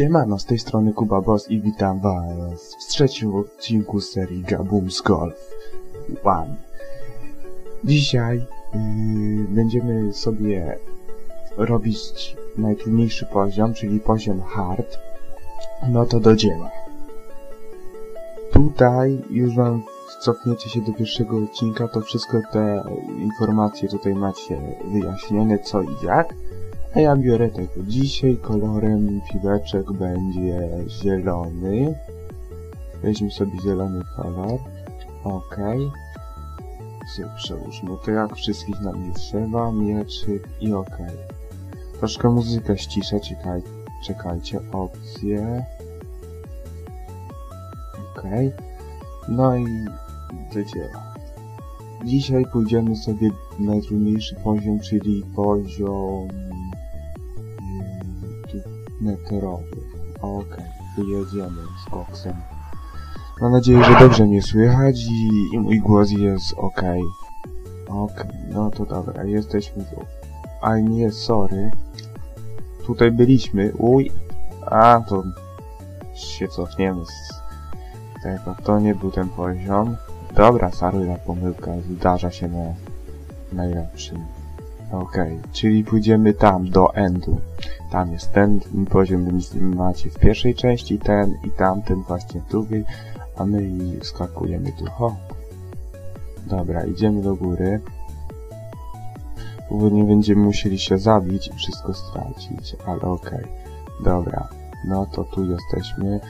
Siemano, z tej strony Kuba Boss i witam was w trzecim odcinku serii Gaboom's Golf One. Dzisiaj yy, będziemy sobie robić najtrudniejszy poziom, czyli poziom hard. No to do dzieła. Tutaj już wam cofniecie się do pierwszego odcinka, to wszystko te informacje tutaj macie wyjaśnione co i jak. A ja biorę tego. Dzisiaj kolorem piłeczek będzie zielony. Weźmy sobie zielony kolor. Ok. Przełóżmy to jak wszystkich nam nie trzeba. Mieczyk i ok. Troszkę muzykę ściszę. Czekaj, czekajcie. Opcje. Ok. No i do dzieła. Dzisiaj pójdziemy sobie najtrudniejszy poziom, czyli poziom meteorowy. Okej, okay. jedziemy z koksem. Mam nadzieję, że dobrze mnie słychać i, i mój głos jest ok. Ok, no to dobra, jesteśmy tu. A nie, sorry. Tutaj byliśmy. Uj. A, to się cofniemy z tego. To nie był ten poziom. Dobra, sorry, pomyłka. Zdarza się na najlepszym. Okej, okay, czyli pójdziemy tam, do endu. Tam jest ten poziom, macie w pierwszej części, ten i tamten właśnie w drugiej, a my skakujemy tu. Ho. Dobra, idziemy do góry. Bo nie będziemy musieli się zabić i wszystko stracić, ale okej. Okay. Dobra, no to tu jesteśmy.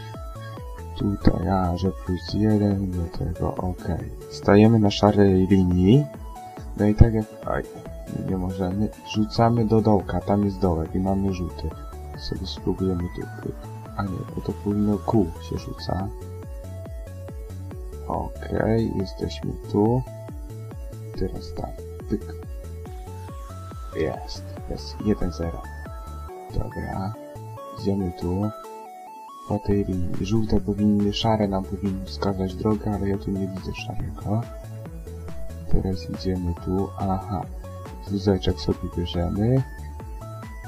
Tutaj, a, że plus jeden do tego, okej. Okay. Stajemy na szarej linii. No i tak jak... Aj, nie możemy. Rzucamy do dołka, tam jest dołek i mamy rzuty. Sobie spróbujemy tu. A nie, bo to powinno kół się rzuca. Okej, okay, jesteśmy tu. Teraz tak, pyk. Jest, jest 1-0. Dobra, idziemy tu. Po tej linii. Żółte powinny, szare nam powinny wskazać drogę, ale ja tu nie widzę szarego. Teraz idziemy tu. Aha, wózeczek sobie bierzemy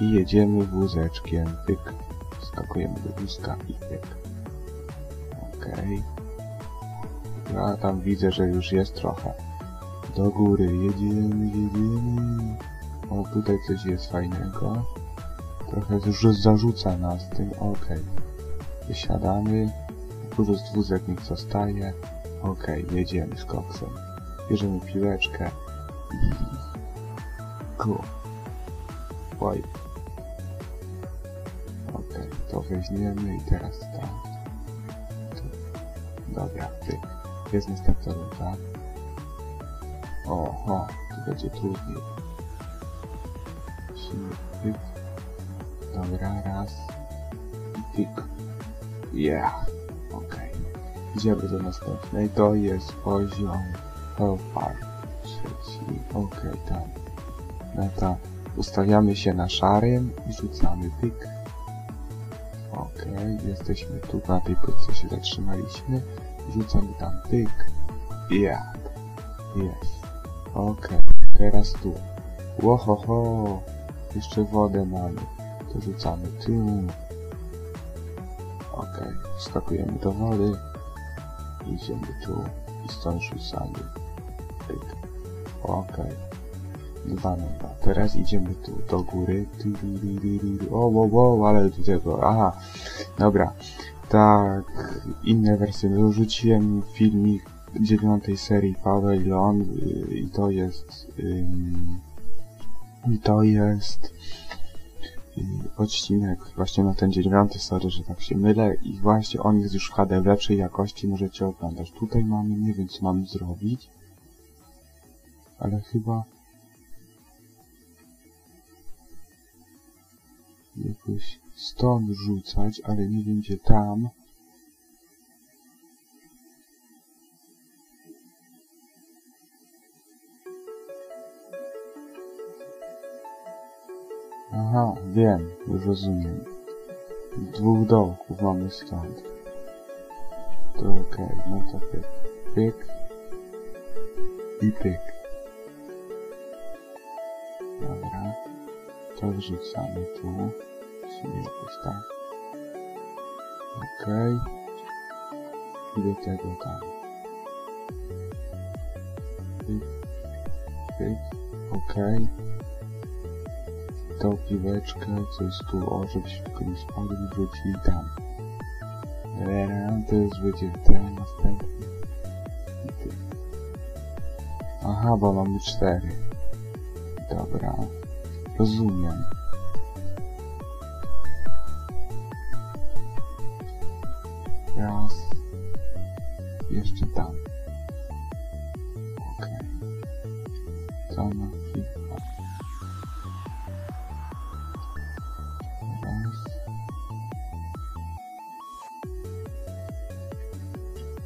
i jedziemy wózeczkiem. Pyk. Skakujemy do wózka i pyk. Okej. Okay. A tam widzę, że już jest trochę. Do góry. Jedziemy, jedziemy. O, tutaj coś jest fajnego. Trochę już zarzuca nas tym. Okej. Wysiadamy. Plus wózek niech zostaje. Okej, jedziemy z koksem. Bierzemy piłeczkę Cool. Wipe. Ok, to weźmiemy i teraz. Tu. Dobra, ty. Jest następna runda. Oho, tu będzie trudniej. Pyk. Dobra, raz. Pyk. Yeah. Ok. Idziemy do następnej. To jest poziom Hellfire. Trzeci. Ok, tam. To ustawiamy się na szarym i rzucamy pyk. Ok, jesteśmy tu na tej płytce się zatrzymaliśmy. Rzucamy tam pyk. Yeah. Jest. Ok, teraz tu. Łohoho. Jeszcze wodę mamy. To rzucamy tu. Ok, skakujemy do wody. Idziemy tu i stąd rzucamy. Pyk. Ok. Dwa nowa. Teraz idziemy tu do góry. O, wow, wow, ale tu tego. Aha, dobra. Tak, inne wersje. Dorzuciłem filmik dziewiątej serii Pavilion i to jest i to jest odcinek właśnie na ten dziewiąty, sorry, że tak się mylę i właśnie on jest już w HD w lepszej jakości, możecie oglądać. Tutaj mamy, nie wiem co mamy zrobić, ale chyba jakoś stąd rzucać, ale nie wiem gdzie tam. Aha, wiem, już rozumiem. Dwóch dołków mamy stąd. To okej, okay, no to pyk. Pyk. I pyk. Dobra to wrzucamy tu. Czyli jakoś tak. I do tego tam. Pyk, pyk. Okej. Tą piłeczkę, co jest tu, o, żebyśmy nie spadli, wrócili tam. Dobra, to już będzie ten następny. I ty. Aha, bo mamy cztery. Dobra. Rozumiem. Raz. Jeszcze tam. Okej. Co na FIFA? Raz.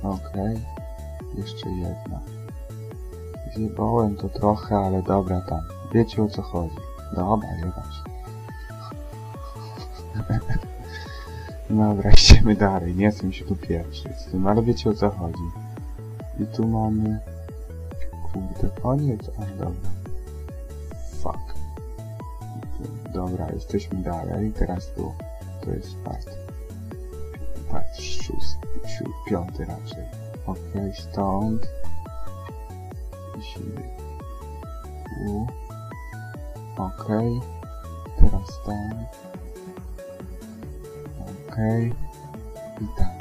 Okej. Jeszcze jedna. Zjebałem to trochę, ale dobra tam. Wiecie o co chodzi. Dobra, jebać. Dobra, idziemy dalej. Nie chcę mi się tu pieprzyć z tym, ale wiecie o co chodzi. I tu mamy... Kurde, koniec? A, dobra. Fuck. Dobra, jesteśmy dalej. Teraz tu. To jest part. Part szósty, piąty raczej. Okej, stąd. I tu. Okej. Teraz tam. I tam.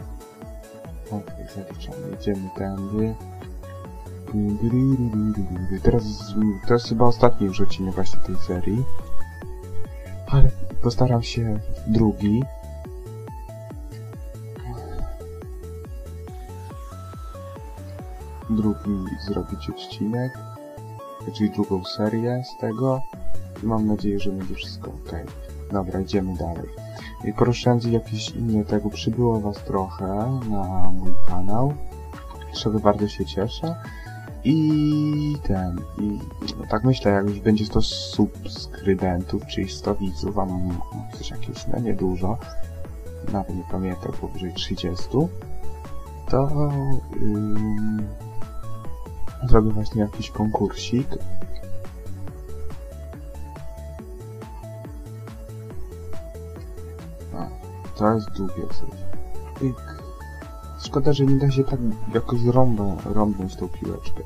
Okej, zaliczamy. Idziemy tędy. Teraz, to jest chyba ostatni już odcinek właśnie tej serii. Ale postaram się drugi. Drugi zrobić odcinek. Czyli drugą serię z tego. I mam nadzieję, że będzie wszystko ok. Dobra, idziemy dalej. I proszę jakieś inne tego przybyło was trochę na mój kanał. Z czego bardzo się cieszę. I ten, i no tak myślę, jak już będzie 100 subskrybentów, czyli 100 widzów, a mam coś jakieś, no niedużo, nawet nie pamiętam, powyżej 30, to yy, zrobię właśnie jakiś konkursik. Jest długie coś. Szkoda, że nie da się tak jakoś rąbę, rąbnąć tą piłeczkę.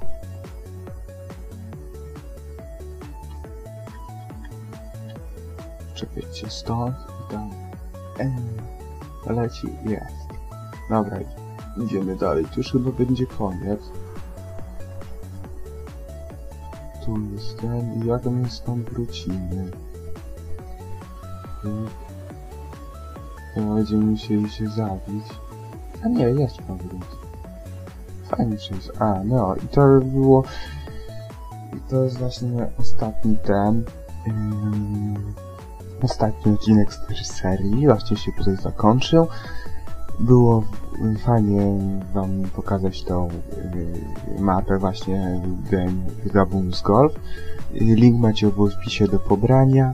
Czekajcie, stąd i tam. Eee, leci, jest. Dobra, idziemy dalej. Tu już chyba będzie koniec. Tu jest ten i jak my stąd wrócimy? To będziemy musieli się zabić. A nie, jest powrót. Fajnie że jest. A, no i to było... I to jest właśnie ostatni ten... Ym, ostatni odcinek z tej serii. Właśnie się tutaj zakończył. Było fajnie wam pokazać tą yy, mapę właśnie Game Gaboons Golf. Link macie w opisie do pobrania.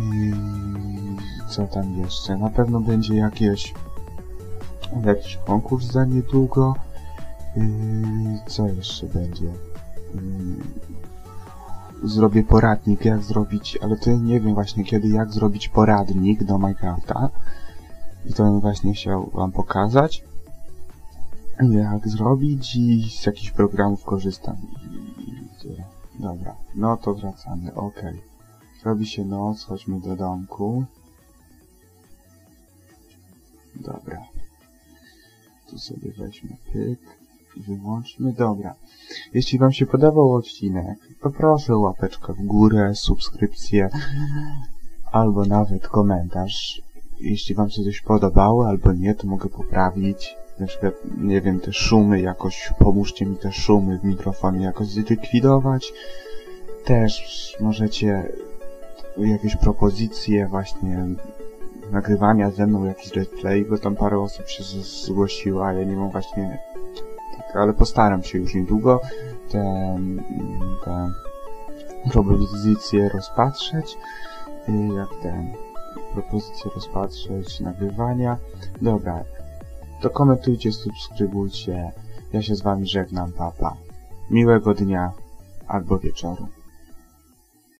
Yy, co tam jeszcze? Na pewno będzie jakieś jakiś konkurs za niedługo. Co jeszcze będzie? Zrobię poradnik, jak zrobić, ale to nie wiem właśnie kiedy, jak zrobić poradnik do Minecrafta. I to bym właśnie chciał wam pokazać. Jak zrobić i z jakichś programów korzystam. Dobra, no to wracamy, ok. Robi się noc, chodźmy do domku. Dobra. Tu sobie weźmy pyk i wyłączmy. Dobra. Jeśli wam się podobał odcinek, to proszę łapeczkę w górę, subskrypcję albo nawet komentarz. Jeśli wam się coś podobało albo nie, to mogę poprawić. Na przykład, nie wiem, te szumy jakoś, pomóżcie mi te szumy w mikrofonie jakoś zlikwidować. Też możecie jakieś propozycje właśnie nagrywania ze mną jakiś let's play, bo tam parę osób się zgłosiło, a ja nie mam właśnie tak, ale postaram się już niedługo te, te propozycje rozpatrzeć, jak ten propozycje rozpatrzeć, nagrywania. Dobra, to komentujcie, subskrybujcie. Ja się z wami żegnam, papa. Miłego dnia albo wieczoru.